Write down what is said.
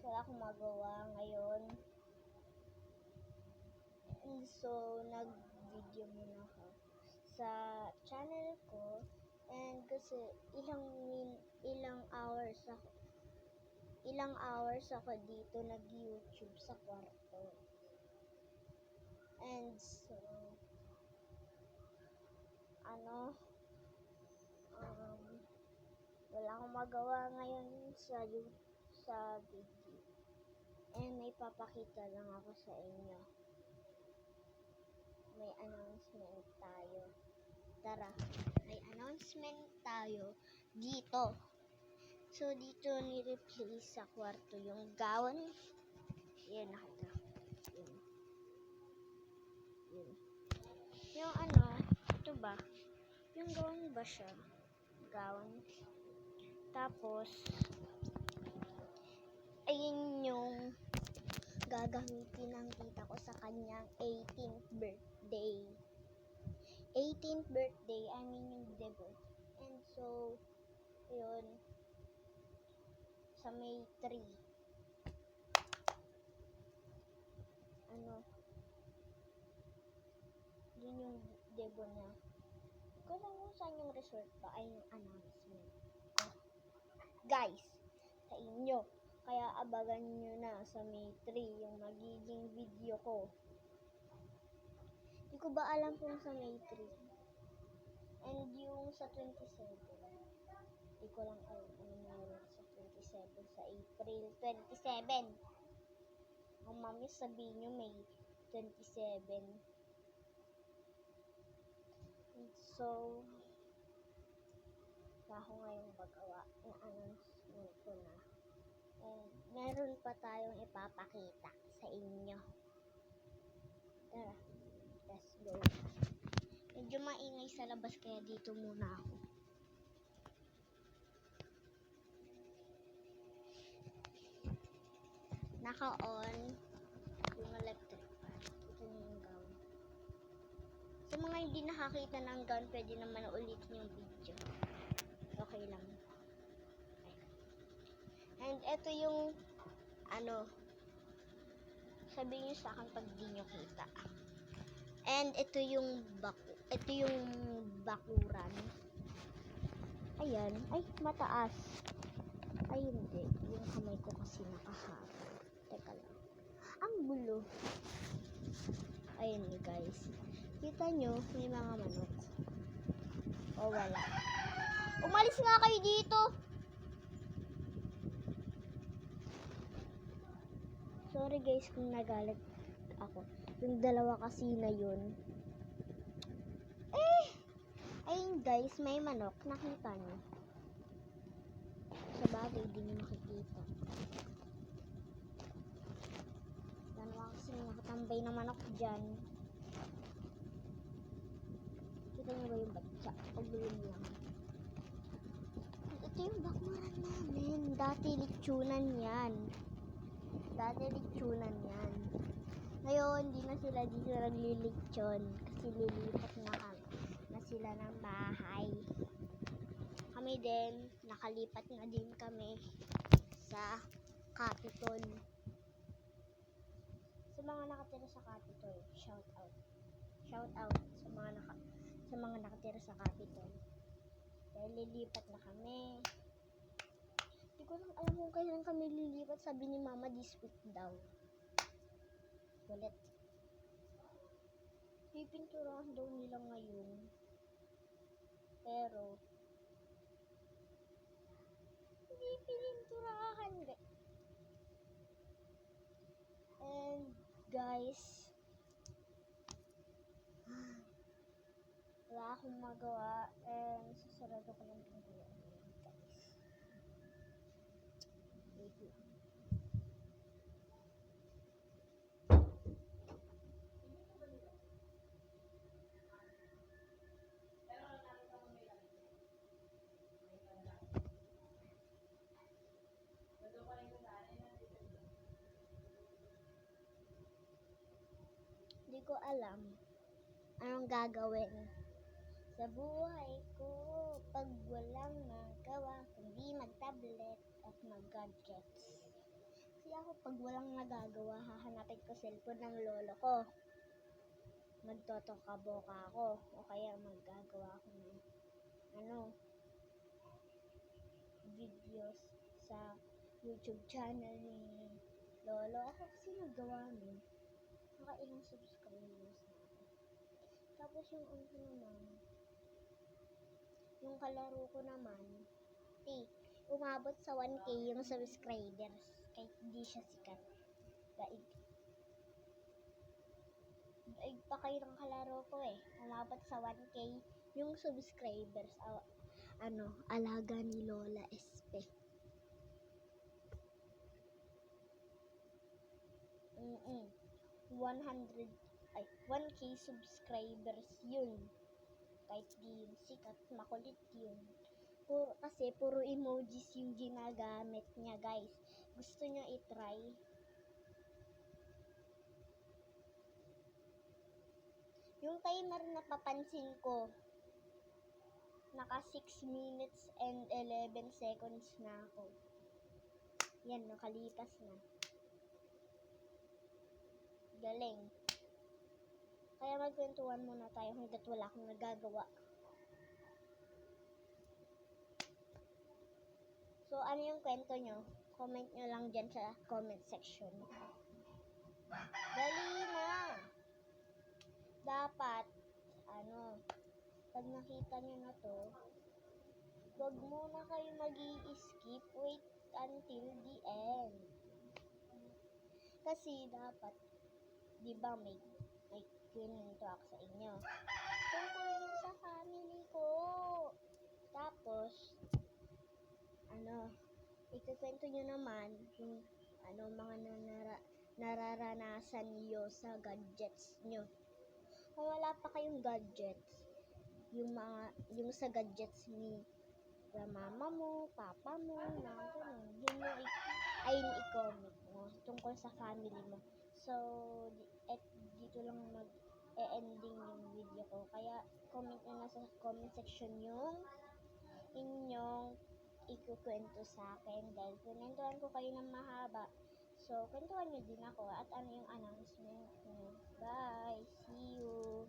wala akong magawa ngayon. And so, nag-video muna ako sa channel ko. And kasi ilang min ilang hours ako ilang hours ako dito nag-YouTube sa kwarto. And so, ano, um, wala akong magawa ngayon sa sa video. And may papakita lang ako sa inyo. May announcement tayo. Tara, may announcement tayo dito. So, dito ni-replace sa kwarto yung gown. Yan, nakita. Yun. Yun. Yung ano, ito ba? Yung gown ba siya? Gown. Tapos, ayun yung gagamitin ng tita ko sa kanyang 18th birthday. 18th birthday, I mean yung debut. And so, yun, sa May 3. Ano, yun yung debut niya. Kung mo saan yung resort ba, ay yung announcement. Ah, guys, sa inyo. Kaya abagan nyo na sa May 3 yung magiging video ko. Hindi ko ba alam kung sa May 3. And yung sa 27. Hindi ko lang alam ano meron sa 27. Sa April 27. Ang mami sabihin nyo May 27. And so, ako ngayong magawa. Na-announcement ko na. And meron pa tayong ipapakita sa inyo. Tara, let's go. Medyo maingay sa labas kaya dito muna ako. Naka-on yung electric fan. Ito yung gown. Sa mga hindi nakakita ng gown, pwede naman ulitin yung video. Okay lang. And ito yung ano sabihin niyo sa akin pag di nyo kita. And ito yung baku ito yung bakuran. Ayan. Ay, mataas. Ay, hindi. Yung kamay ko kasi nakaharap. Teka lang. Ang gulo. Ayun guys. Kita nyo, may mga manok. O wala. Umalis nga kayo dito! Sorry guys kung nagalit ako. Yung dalawa kasi na yun. Eh! Ayun guys, may manok. Nakita niyo. Sa bagay, di niyo makikita. Dalawa kasi nakatambay na manok dyan. Kita niyo ba yung batsa? Pagulong lang. Ito yung bakuran namin. Dati litsunan yan. Dati litsunan yan. Ngayon, di na sila dito naglilitsyon kasi lilipat na na sila ng bahay. Kami din, nakalipat na din kami sa Capitol. Sa mga nakatira sa Capitol, shout out. Shout out sa mga naka, sa mga nakatira sa Capitol. Dahil lilipat na kami. Ko lang alam kung kailan kami lilipat. Sabi ni Mama this week daw. Ulit. Pipinturahan daw nila ngayon. Pero, hindi pininturahan. And, guys, wala akong magawa. And, sasarado ko lang pintuan. Guys. Wait lang. Hindi ko alam anong gagawin sa buhay ko pag walang magawa kundi mag-tablet at mag-gadgets. Kasi ako pag walang nagagawa, hahanapin ko cellphone ng lolo ko. Magtotokaboka ako. O kaya maggagawa ako ng ano, videos sa YouTube channel ni lolo. Ako kasi nagawa nun. Nakailang subscribers na ako. Tapos yung ano naman, yung kalaro ko naman, ti, umabot sa 1K yung subscribers kahit hindi siya sikat. Daig. Daig pa kayo ng kalaro ko eh. Umabot sa 1K yung subscribers. Ah, ano, alaga ni Lola Espe. Mm-mm. 100, ay, 1K subscribers yun. Kahit di yun sikat, makulit yun. Puro, kasi puro emojis yung ginagamit niya, guys. Gusto niyo i-try? Yung timer na papansin ko, naka 6 minutes and 11 seconds na ako. Yan, nakalipas na. Galing. Kaya magkwentuhan muna tayo hanggat wala akong nagagawa. So, ano yung kwento nyo? Comment nyo lang dyan sa comment section. Dali na! Dapat, ano, pag nakita nyo na to, huwag muna kayo mag skip Wait until the end. Kasi dapat, di ba may, may kwento ako sa inyo. Tungkol sa family ko. Tapos, ano, ikukwento nyo naman yung ano, mga nanara, nararanasan niyo sa gadgets nyo. Kung wala pa kayong gadgets, yung mga, yung sa gadgets ni sa mama mo, papa mo, na ganun. Yun yung ay yung i-comment mo tungkol sa family mo. So, et, dito lang mag e-ending yung video ko. Kaya, comment na sa comment section yung inyong ikukwento sa akin dahil kunentuhan ko kayo ng mahaba. So, kwentuhan nyo din ako at ano yung announcement nyo. Bye! See you!